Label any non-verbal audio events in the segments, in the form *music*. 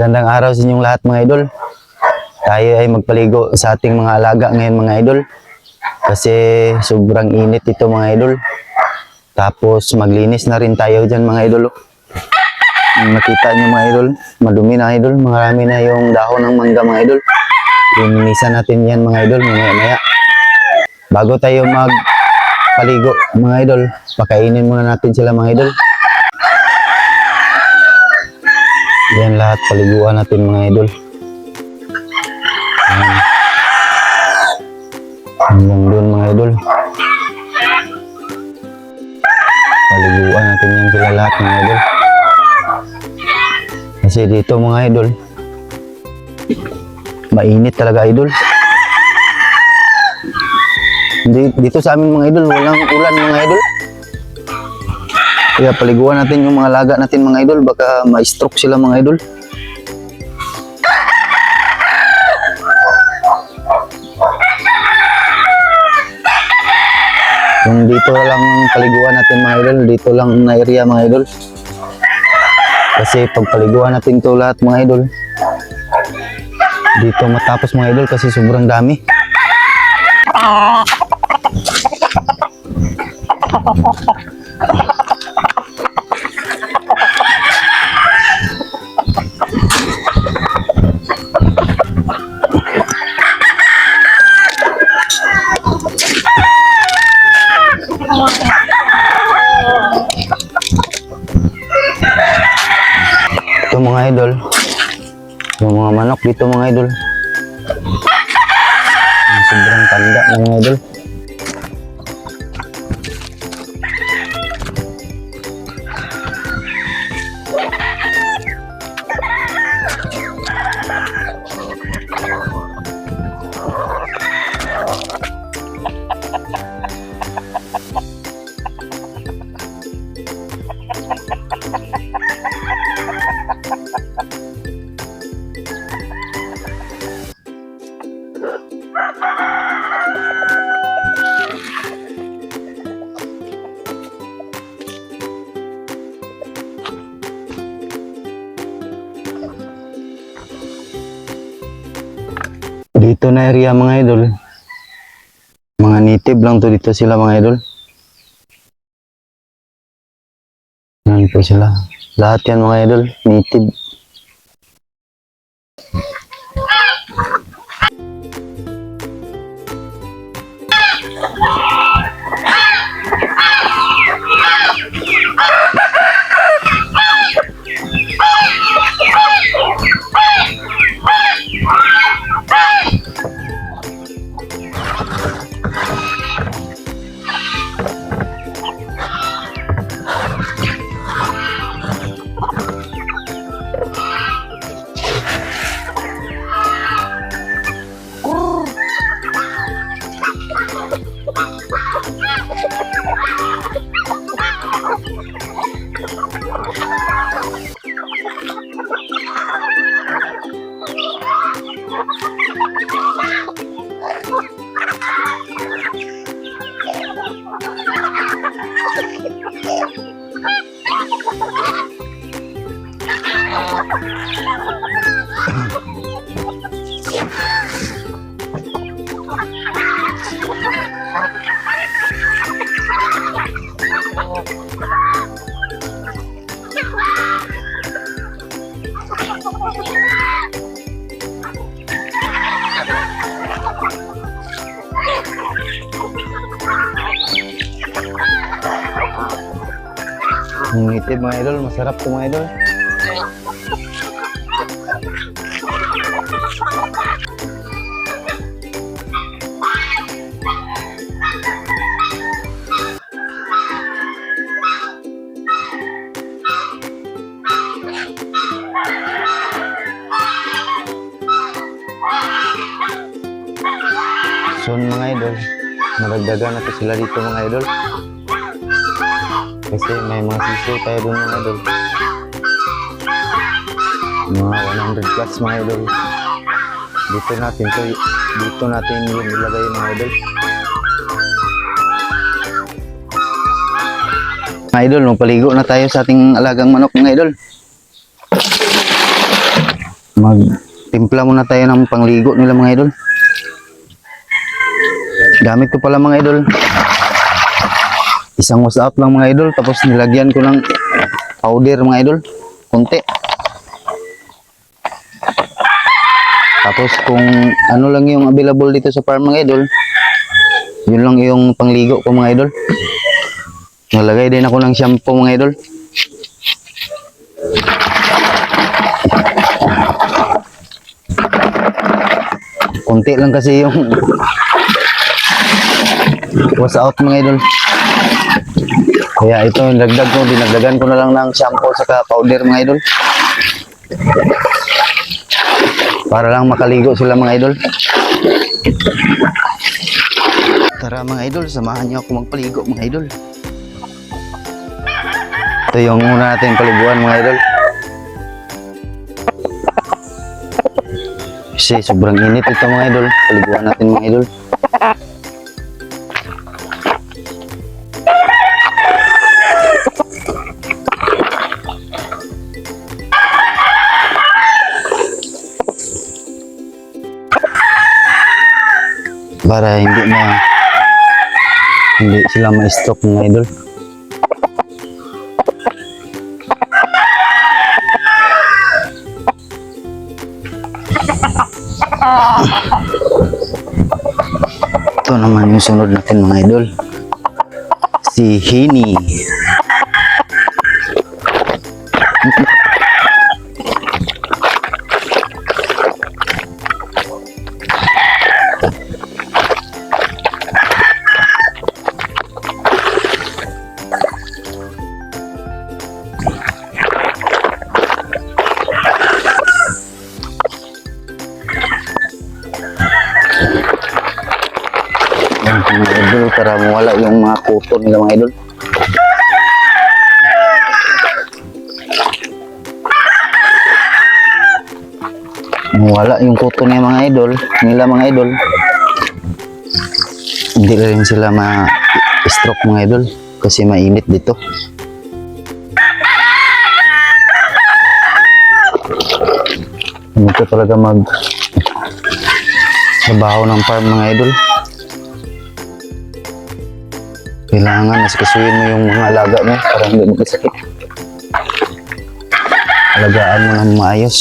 Magandang araw sa inyong lahat mga idol. Tayo ay magpaligo sa ating mga alaga ngayon mga idol. Kasi sobrang init ito mga idol. Tapos maglinis na rin tayo dyan mga idol. Kung Nakita niyo mga idol, madumi na idol. Marami na yung dahon ng mangga mga idol. Linisan natin yan mga idol mamaya maya. Bago tayo magpaligo mga idol, pakainin muna natin sila mga idol. Yan lahat paliguan natin mga idol. Yan. Hanggang doon mga idol. Paliguan natin yan sila lahat mga idol. Kasi dito mga idol, mainit talaga idol. Di- Dito sa amin mga idol, walang ulan mga idol. Kaya paliguan natin yung mga laga natin mga idol, baka ma-stroke sila mga idol. Yung dito lang paliguan natin mga idol, dito lang na area mga idol. Kasi pag paliguan natin to lahat mga idol, dito matapos mga idol kasi sobrang dami. Ito *laughs* mga idol. Yung mga manok dito mga idol. Ang sobrang tanda mga idol. Dito na area mga idol. Mga native lang to dito sila mga idol. Yan po sila. Lahat yan mga idol, native. Native mga idol, masarap to mga idol. Soon mga idol, maragdagan na to sila dito mga idol. Kasi may mga sisiw tayo doon mga idol. Mga 100 plus mga idol. Dito natin to, dito natin yung ilagay mga idol. Mga idol, magpaligo na tayo sa ating alagang manok mga idol. Magtimpla muna tayo ng pangligo nila mga idol. Gamit ko pala mga idol. Isang WhatsApp lang mga idol. Tapos nilagyan ko ng powder mga idol. Kunti. Tapos kung ano lang yung available dito sa farm mga idol, yun lang yung pangligo ko mga idol. Nalagay din ako ng shampoo mga idol. Kunti lang kasi yung *laughs* was out mga idol. Kaya ito, dagdag ko, dinagdagan ko na lang ng shampoo saka powder mga idol. Para lang makaligo sila mga idol. Tara mga idol, samahan niyo ako magpaligo mga idol. Ito yung una natin paliguan mga idol. Kasi sobrang init ito mga idol. Paliguan natin mga idol. Para hindi na hindi sila ma-stroke mga idol. Ito naman yung sunod natin mga idol. Si Hini. Yan mga idol para mawala yung mga kuto nila mga idol. Mawala yung kuto niya mga idol, nila mga idol. Hindi rin sila ma-stroke mga idol kasi mainit dito. Ito talaga mag trabaho ng farm mga idol. Kailangan asikasuhin mo yung mga alaga mo para hindi magkasakit. Alagaan mo ng maayos.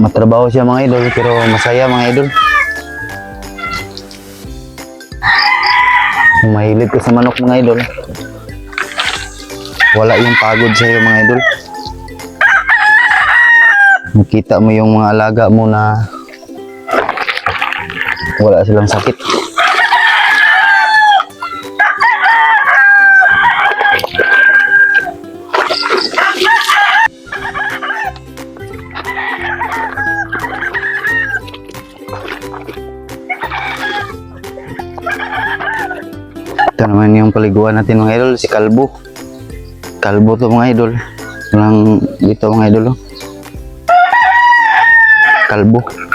Matrabaho siya mga idol pero masaya mga idol. Mahilig ka sa manok mga idol, wala yung pagod sa'yo mga idol. Makita mo yung mga alaga mo na wala silang sakit. Ito naman yung paliguan natin mga idol, si Kalbo. Kalbo to mga idol. Walang dito mga idol. oh. Kalbo.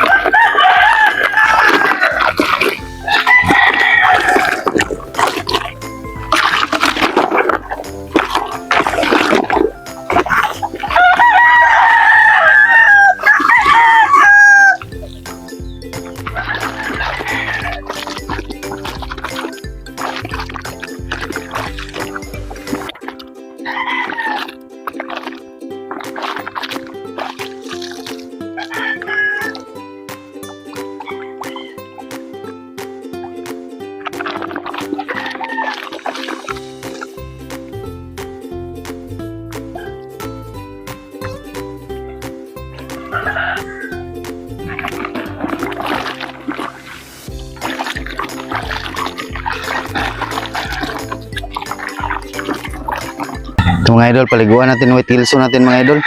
Mga idol, paliguan natin white hilso natin mga idol.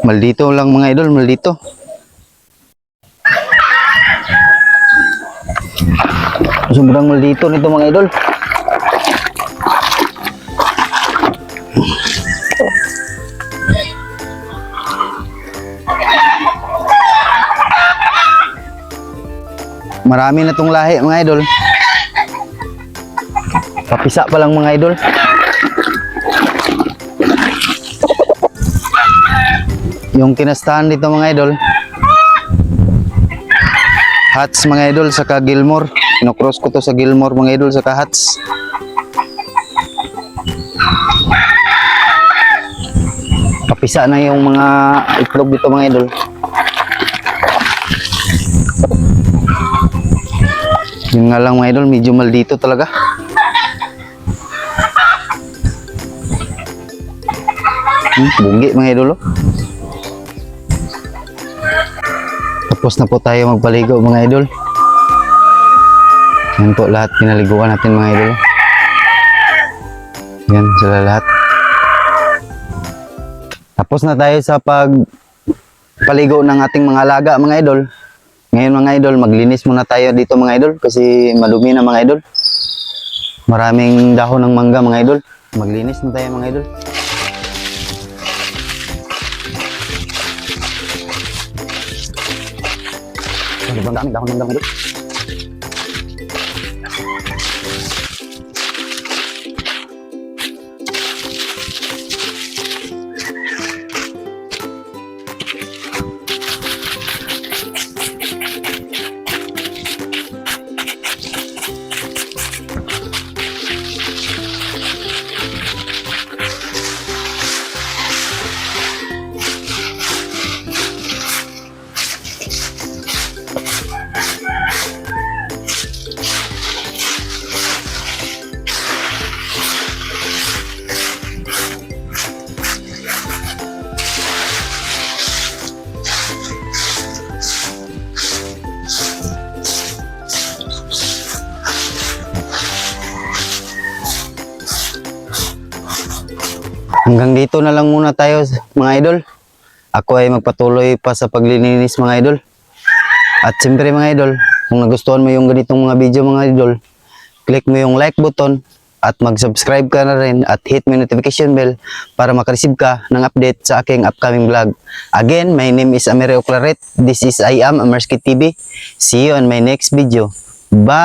Maldito lang mga idol, maldito. Sobrang maldito nito mga idol. Marami na tong lahi mga idol. Kapisa pa lang mga idol. Yung kinastahan dito mga idol. Hats mga idol saka Gilmore. Kinocross ko to sa Gilmore mga idol saka hats. Kapisa na yung mga itlog dito mga idol. Yun nga lang mga idol, medyo maldito talaga. Hmm, bungi mga idol. oh. Tapos na po tayo magpaligo mga idol. Yan po lahat pinaliguan natin mga idol. Yan sila lahat. Tapos na tayo sa pag paligo ng ating mga alaga mga idol. Ngayon mga idol, maglinis muna tayo dito mga idol kasi madumi na mga idol. Maraming dahon ng mangga mga idol. Maglinis na tayo mga idol. Ano bang daming dahon Hanggang dito na lang muna tayo mga idol. Ako ay magpatuloy pa sa paglilinis mga idol. At siyempre mga idol, kung nagustuhan mo yung ganitong mga video mga idol, click mo yung like button at mag-subscribe ka na rin at hit mo notification bell para makareceive ka ng update sa aking upcoming vlog. Again, my name is Amerio Claret. This is I am Amerski TV. See you on my next video. Bye!